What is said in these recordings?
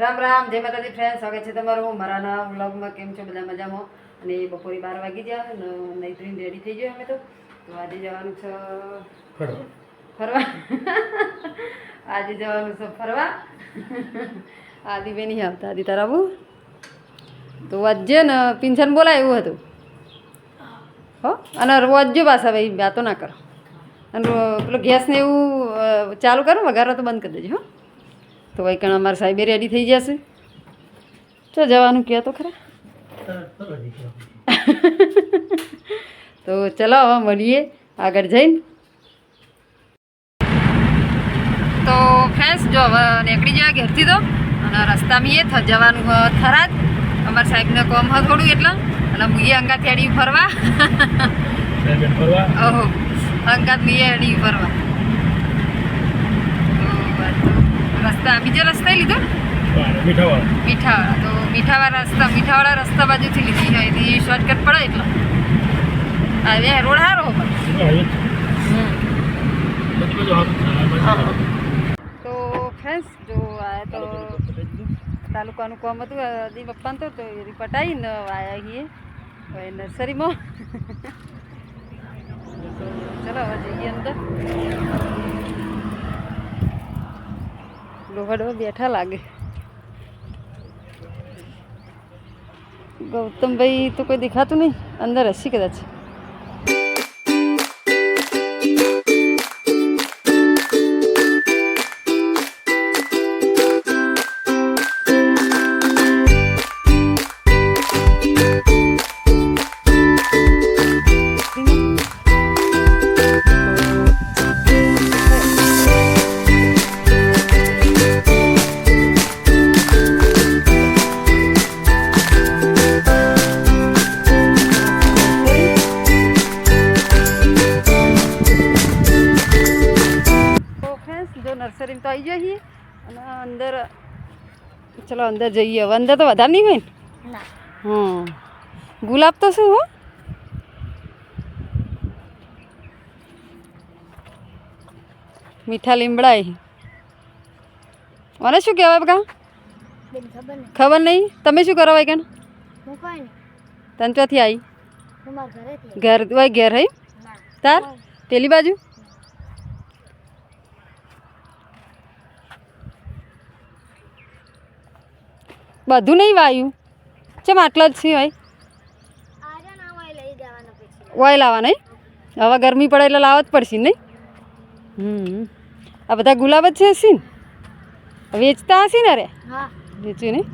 રામ રામ જય માતાજી ફ્રેન્ડ સ્વાગત છે તમારું મારા નવા વ્લોગમાં કેમ છો બધા મજામાં? અને બપોરે બાર વાગી ગયા અને નૈત્રીન રેડી થઈ ગયો અમે તો. તો આજે જવાનું છે ફરવા. આજે જવાનું છે ફરવા. આદિ બે નહીં આવતા આદિ તારા આવું તો વાજ્ય ને પિન્શન બોલાય એવું હતું. હો. અને રોજજો પાછા ભાઈ વાતો ના કરો. અને પેલો ગેસને એવું ચાલુ કરો વઘારો તો બંધ કરી દેજો હો. તો ભાઈ કણ અમારા સાહેબે રેડી થઈ જશે? ચો જવાનું કહે તો ખરા. તો ચલો હવે મળીએ આગળ જઈને. તો ફ્રેન્ડ્સ જો હવે નીકળી જાય ઘેરથી તો અને રસ્તામાં એ જવાનું થરાદ અમારા સાહેબને કોમ હ થોડું એટલે અને મુએ અંગાત હેડી ફરવા. ઓહો અંગાત મુએ હેડી ફરવા તો રસ્તા બીજા રસ્તા લીધો? મીઠાવાળા. તો મીઠાવાળા રસ્તા મીઠાવાળા રસ્તા બાજુથી લીધી. હોય એ શોર્ટકટ પડે એટલે. હવે રોડ સારો તો ફ્રેન્ડ્સ જો આ તો તાલુકાનું કામ હતું દી પપ્પાને તો એ આવીને આવ્યા છીએ નર્સરીમાં તો ચલો હવે જઈએ અંદર લોહડો બેઠા લાગે. ગૌતમભાઈ તો કોઈ દેખાતું નહીં. અંદર હસી કદાચ. ચલો અંદર જઈએ. હવે અંદર તો વધારે નહીં હોય ને? હમ. ગુલાબ તો શું હો? મીઠા લીમડા એ. મને શું કહેવાય બકા? ખબર નહીં. તમે શું કરો ભાઈ કણ હું તને ચોથી આવી ઘર ઘેર હઈ? તાર? પેલી બાજુ? બધું નહીં વાયું? ચમ આટલા જ છે ભાઈ? ઓય લાવવા નહીં? હવે ગરમી પડે એટલે લાવવા જ પડશે નહીં? હમ. આ બધા ગુલાબ જ છે હશે ને? વેચતા હશે ને અરે હા. વેચ્યું નહીં?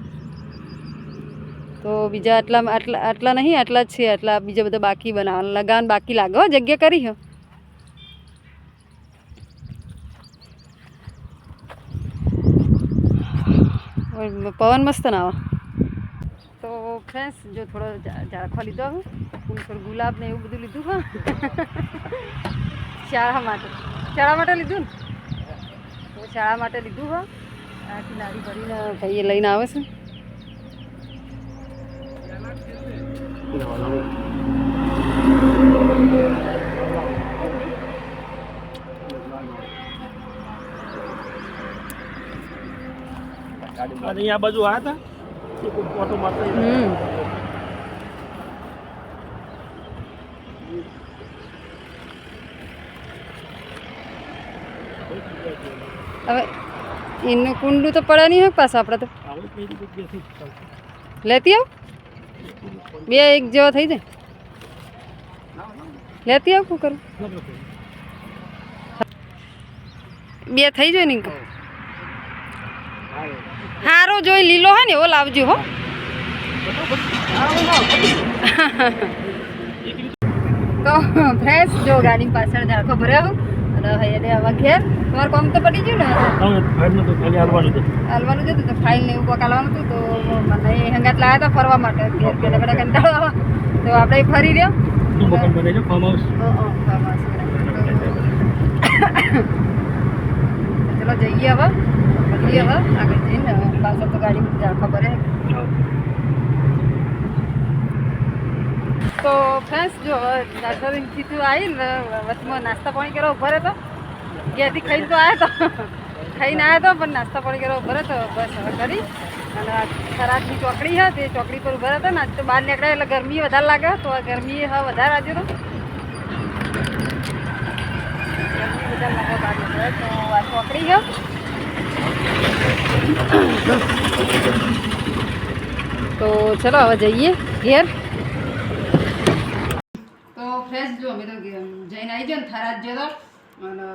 તો બીજા આટલા આટલા આટલા નહીં આટલા જ છે. આટલા બીજા બધા બાકી બનાવવાના. લગાવવાનું બાકી લાગે જગ્યા કરી હો. પવન મસ્ત ના તો ફ્રેન્ડ્સ જો થોડો ઝાડખવા લીધો હવે. ફૂલ થોડું ગુલાબ ને એવું બધું લીધું, હા. શાળા માટે. શાળા માટે લીધું ને? તો શાળા માટે લીધું, હા. આખી નાળી ભરીને ભાઈએ લઈને આવે છે. અહીંયા બાજુ આ હતા ફોટો મારતા હવે એનું કુંડું તો પડે નહીં હોય પાછું આપણે તો. લેતી આવ. બે એક જેવા થઈ જાય. લેતી આવ કુકર કરું? બે થઈ જાય ને હારો જોઈ લીલો હોય ને એવો લાવજો હો. તો ફ્રેશ જો ગાડી પાછળ ઝાડખો ભર્યો અને હવે હવે ઘેર. તમારે કામ તો પડી ગયું ને? હાલવાનું હતું. જ હતું તો ફાઇલ ને એવું કાલવાનું હતું તો મને હંગાત લાવ્યા હતા ફરવા માટે. ઘેર ઘેર બધા કંટાળો તો આપણે ફરી રહ્યો. ચલો જઈએ હવે. મળીએ હવે આગળ જઈને પાછળ તો ગાડી બધી ખબર હે તો ફ્રેન્ડ્સ જો નર્સરીથી તું આવી વચમાં નાસ્તા પાણી કરવા ઊભા તો ઘેરથી ખાઈને તો આવ્યા તો ખાઈને આવ્યા તો પણ નાસ્તા પાણી કરવા ઊભો હતો બસ હવે કરી અને થરાદની ચોકડી છે તે ચોકડી પર ઊભા હતા ને તો બહાર નીકળ્યા એટલે ગરમી વધારે લાગે તો આ ગરમી હા વધારે આજે તો ગરમી વધારે લાગે તો આ ચોકડી છે તો ચલો હવે જઈએ ઘેર. તો ફ્રેશ જો અમે તો જઈને આવી ગયો ને થરાજ ગયો તો. અને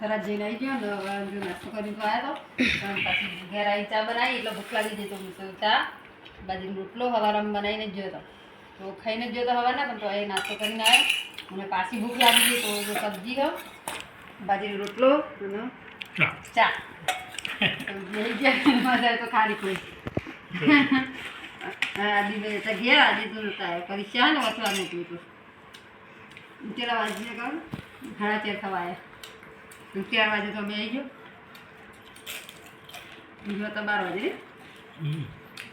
થરાજ જઈને આવી ગયો ને હવે નાસ્તો કરીને તો આવ્યો તો. અને પાછી ઘેર આવી ચા બનાવી, એટલે ભૂખ લાગી જતો હું ચા, બાજરીનો રોટલો, હવારામ બનાવીને જ જોયો તો. ખાઈને જ ગયો તો હવારના, પણ તો એ નાસ્તો કરીને આવ્યો મને પાછી ભૂખ લાગી ગઈ તો સબ્જી ખાવ બાજરી રોટલો અને ચા ગયા મજા તો ખાલી કોઈ બે તો ઘેર આજે તો નતા પરીક્ષા ને વચવા મોકલું હતું કેટલા વાગે કહું સાડા ચાર થવા આવ્યા ચાર વાગે તો આવી ગયો બીજો તો બાર વાગે.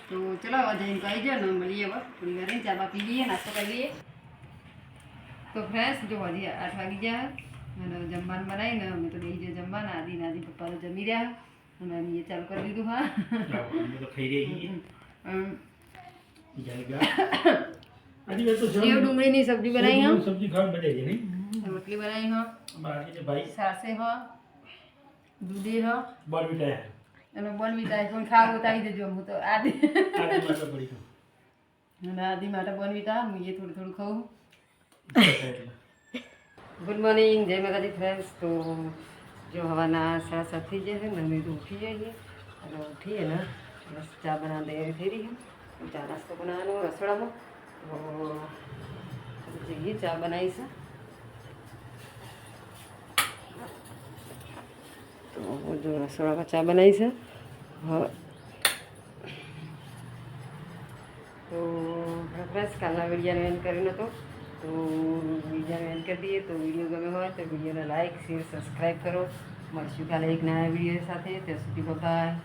તો ચલો જઈને તો આવી જાઓ ને મળીએ હવે થોડી વાર ચા બા પી લઈએ નાસ્તો કરી લઈએ તો ફ્રેશ જો હજી આઠ વાગી ગયા અને જમવાનું બનાવીને અમે તો બેસી ગયા જમવાના. આદિ નાદી પપ્પા તો જમી રહ્યા. અને અમે એ ચાલુ કરી દીધું હા. ડુંગળીની સબ્જી બનાવી હા. સબ્જી ખાવા નહીં? રોટલી બનાવી હા. સાસે હા. દૂધી હા. બોલવીટા અને બોલવીટા પણ ખાવું તો દેજો હું તો આદિ. અને આદિ માટે બોલવીટા હું એ થોડું થોડું ખાઉં. ગુડ મોર્નિંગ જય માતાજી ફ્રેન્ડ્સ તો જો હવાના સાડા સાત થઈ જાય છે, ને અમે તો ઉઠી જઈએ અને ઉઠીએ ને બસ ચા બનાવવાની તૈયારી થઈ રહી છે. ચા નાસ્તો બનાવવાનો રસોડામાં. તો જઈએ, ચા બનાવીશું. તો જો રસોડામાં ચા બનાવીશું. હવે તો ફ્રેન્ડ્સ કાલના વિડીયાનો એન્ડ કર્યો નહોતો તો બીજાને એમ કરી દઈએ તો વીડિયો ગમે હોય તો વિડીયોને લાઇક શેર સબસ્ક્રાઈબ કરો. મળશું કાલે એક નવા વીડિયો સાથે. ત્યાં સુધી બાય